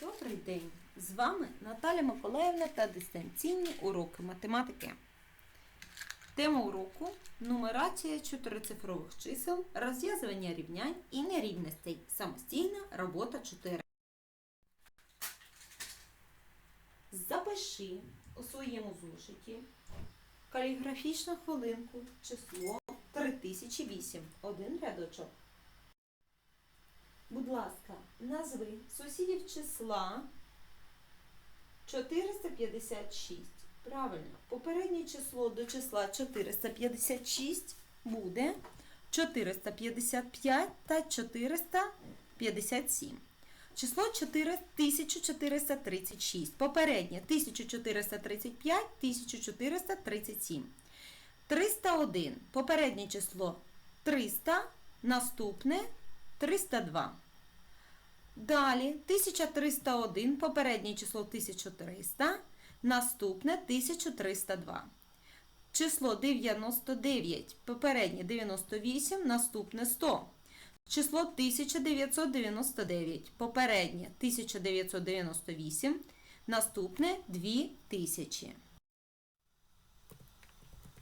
Добрий день! З вами Наталя Миколаївна та дистанційні уроки математики. Тема уроку нумерація чотирицифрових чисел, розв'язування рівнянь і нерівностей. Самостійна робота 4. Запиши у своєму зошиті каліграфічну хвилинку число 3008. Один рядочок. Будь ласка, назви сусідів числа 456. Правильно, попереднє число до числа 456 буде 455 та 457. Число 4 1436. Попереднє 1435, 1437. 301. Попереднє число 300, наступне 302. Далі 1301, попереднє число 1300, наступне 1302. Число 99, попереднє 98, наступне 100. Число 1999, попереднє 1998, наступне 2000.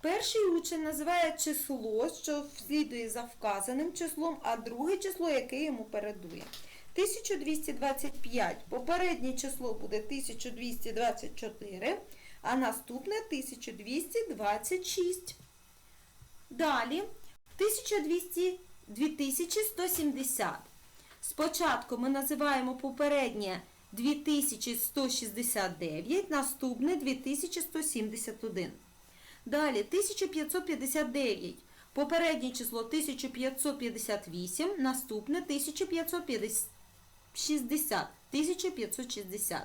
Перший учень називає число, що слідує за вказаним числом, а друге число, яке йому передує. 1225. Попереднє число буде 1224, а наступне 1226. Далі 1200, 2170. Спочатку ми називаємо попереднє 2169, наступне 2171. Далі 1559. Попереднє число 1558, наступне 1560. 1560.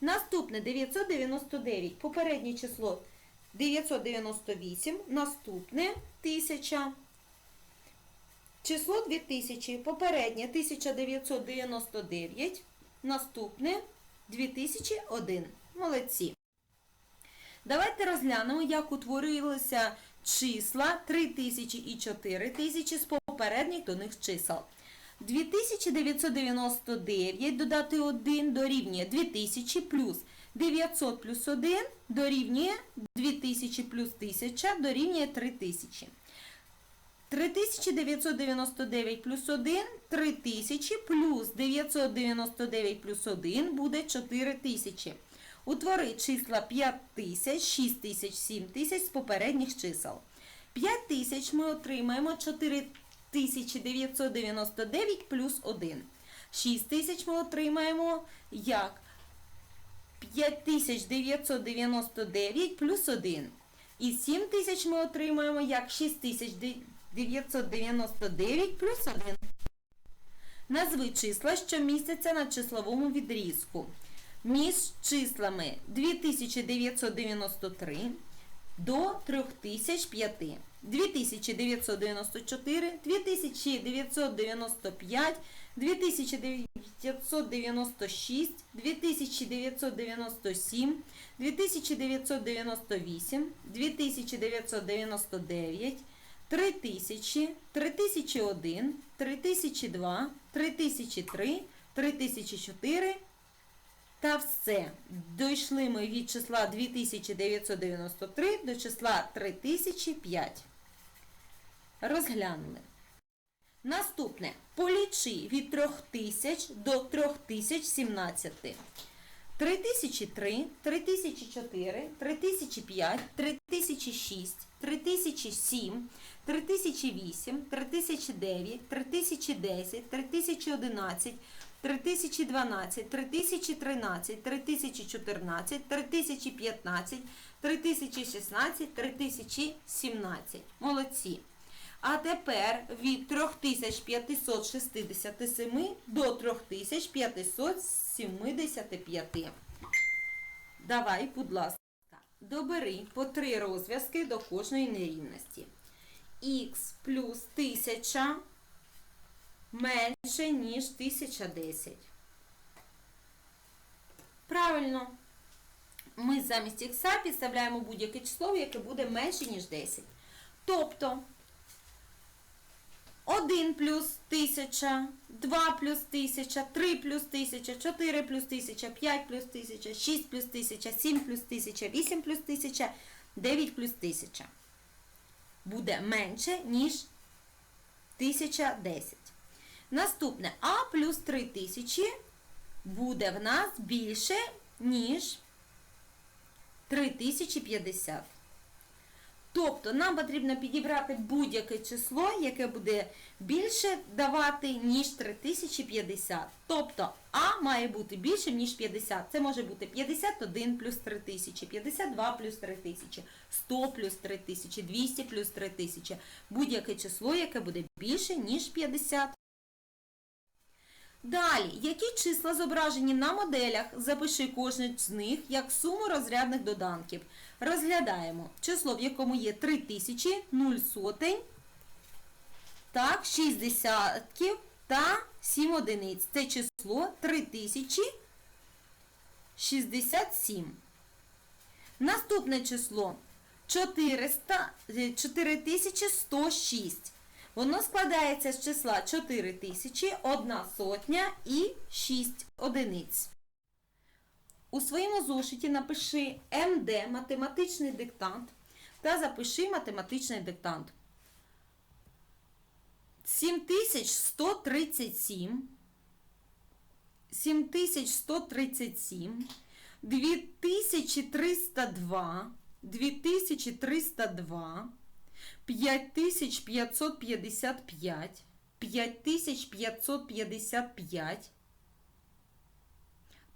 Наступне 999. Попереднє число 998, наступне 1000. Число 2000. Попереднє 1999, наступне 2001. Молодці. Давайте розглянемо, як утворилися числа 3000 і 4000 з попередніх до них чисел. 2999 додати 1 дорівнює 2000 плюс 900 плюс 1 дорівнює 2000 плюс 1000 дорівнює 3000. 3999 плюс 1 3000 плюс 999 плюс 1 буде 4000. Утвори числа 5000, 6000, 7000 з попередніх чисел. 5000 ми отримаємо 4999 плюс 1. 6000 ми отримаємо як 5999 плюс 1. І 7000 ми отримаємо як 6999 плюс 1. Назви числа, що містяться на числовому відрізку між числами 2993 до 3005, 2994, 2995, 2996, 2997, 2998, 2999, 3000, 3001, 3002, 3003, 3004, та все. Дійшли ми від числа 2993 до числа 3005. Розглянули. Наступне. Полічи від 3000 до 3017. 3003, 3004, 3005, 3006, 3007, 3008, 3009, 3010, 3011, 3012, 3013, 3014, 3015, 3016, 3017. Молодці. А тепер від 3567 до 3575. Давай, будь ласка, добери по три розв'язки до кожної нерівності. Х плюс 1000 менше, ніж 1010. Правильно. Ми замість х підставляємо будь-яке число, яке буде менше, ніж 10. Тобто 1 плюс 1000, 2 плюс 1000, 3 плюс 1000, 4 плюс 1000, 5 плюс 1000, 6 плюс 1000, 7 плюс 1000, 8 плюс 1000, 9 плюс 1000. Буде менше, ніж 1010. Наступне А плюс 3000 буде в нас більше, ніж 3050. Тобто нам потрібно підібрати будь-яке число, яке буде більше давати, ніж 3050. Тобто А має бути більшим, ніж 50. Це може бути 51 плюс 3000, 52 плюс 3000, 100 плюс 3000, 200 плюс 3000. Будь-яке число, яке буде більше, ніж 50. Далі, які числа зображені на моделях, запиши кожне з них як суму розрядних доданків. Розглядаємо число, в якому є 3000, 0 сотень, так, 6 десятків та 7 одиниць. Це число 3067. Наступне число 400, е, 4106. Воно складається з числа 4000, 1 сотня і 6 одиниць. У своєму зошиті напиши МД математичний диктант та запиши математичний диктант. 7137, 7137, 2302, 2302, 5555, 5555,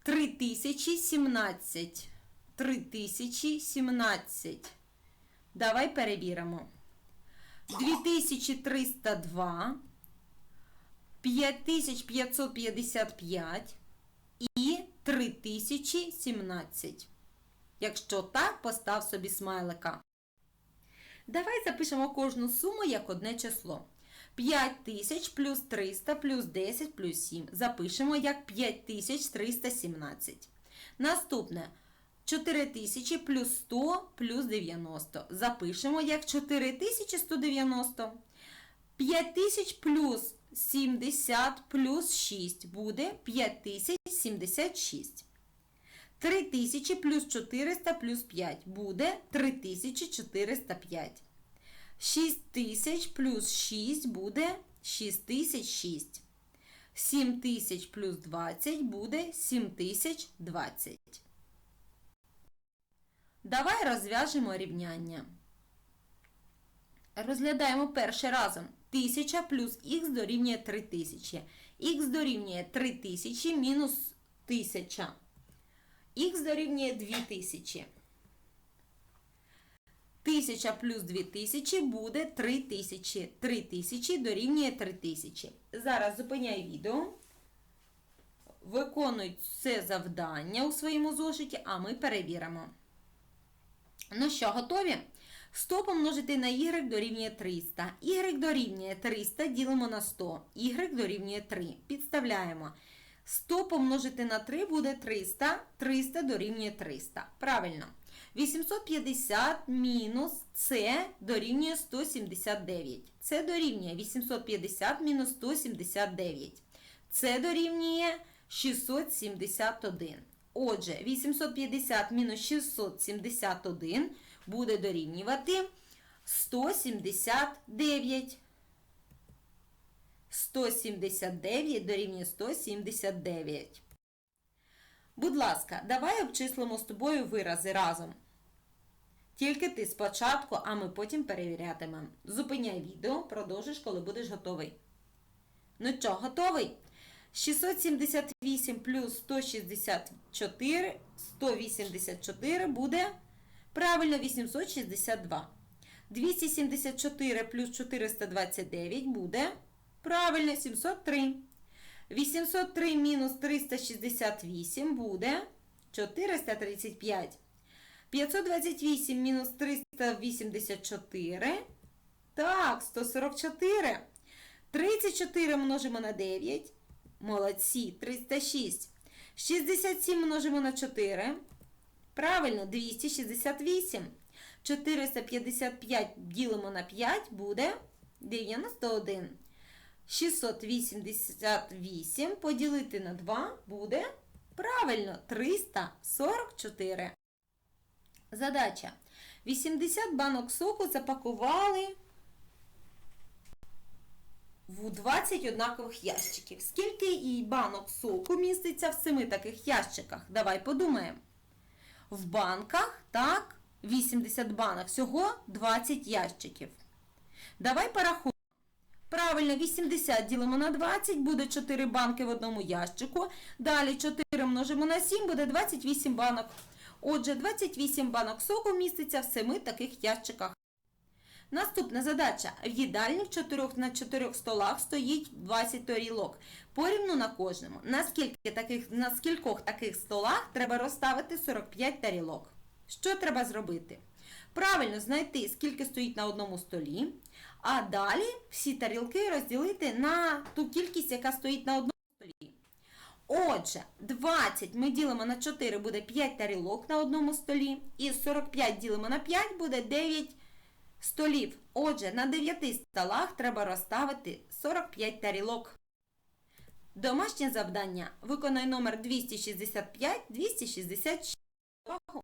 3017, 3017. Давай перевіримо. 2302, 5555 і 3017. Якщо так, постав собі смайлика. Давай запишемо кожну суму як одне число. 5000 плюс 300 плюс 10 плюс 7. Запишемо як 5317. Наступне 4000 плюс 100 плюс 90. Запишемо як 4190. 5000 плюс 70 плюс 6 буде 5076. 3000 плюс 400 плюс 5 буде 3405. 6000 плюс 6 буде 6006. 7000 плюс 20 буде 7020. Давай розв'яжемо рівняння. Розглядаємо перше разом. 1000 плюс х дорівнює 3000. Х дорівнює 3000 мінус 1000. Х дорівнює 2000. 1000 плюс 2000 буде 3000. 3000 дорівнює 3000. Зараз зупиняй відео. Виконуй це завдання у своєму зошиті, а ми перевіримо. Ну що, готові? 100 помножити на y дорівнює 300. y дорівнює 300 ділимо на 100. y дорівнює 3. Підставляємо. 100 помножити на 3 буде 300. 300 дорівнює 300. Правильно. 850 мінус це дорівнює 179. Це дорівнює 850 мінус 179. Це дорівнює 671. Отже, 850 мінус 671 буде дорівнювати 179. 179 дорівнює 179. Будь ласка, давай обчислимо з тобою вирази разом. Тільки ти спочатку, а ми потім перевірятимемо. Зупиняй відео, продовжиш, коли будеш готовий. Ну що, готовий? 678 плюс 164, 184 буде правильно 862. 274 плюс 429 буде правильно 703. 803 мінус 368 буде 435. 528 мінус 384. Так, 144. 34 множимо на 9. Молодці, 306. 67 множимо на 4. Правильно, 268. 455 ділимо на 5 буде 91. 688 поділити на 2 буде правильно 344. Задача. 80 банок соку запакували в 20 однакових ящиків. Скільки і банок соку міститься в 7 таких ящиках? Давай подумаємо. В банках, так, 80 банок, всього 20 ящиків. Давай порахуємо. Правильно, 80 ділимо на 20, буде 4 банки в одному ящику. Далі 4 множимо на 7, буде 28 банок. Отже, 28 банок соку міститься в 7 таких ящиках. Наступна задача. В їдальні в 4 на 4 столах стоїть 20 тарілок. Порівну на кожному. На, скільки таких, на скількох таких столах треба розставити 45 тарілок? Що треба зробити? Правильно знайти, скільки стоїть на одному столі, а далі всі тарілки розділити на ту кількість, яка стоїть на одному столі. Отже, 20 ми ділимо на 4, буде 5 тарілок на одному столі. І 45 ділимо на 5 буде 9 столів. Отже, на 9 столах треба розставити 45 тарілок. Домашнє завдання. Виконай номер 265-266. Увагу!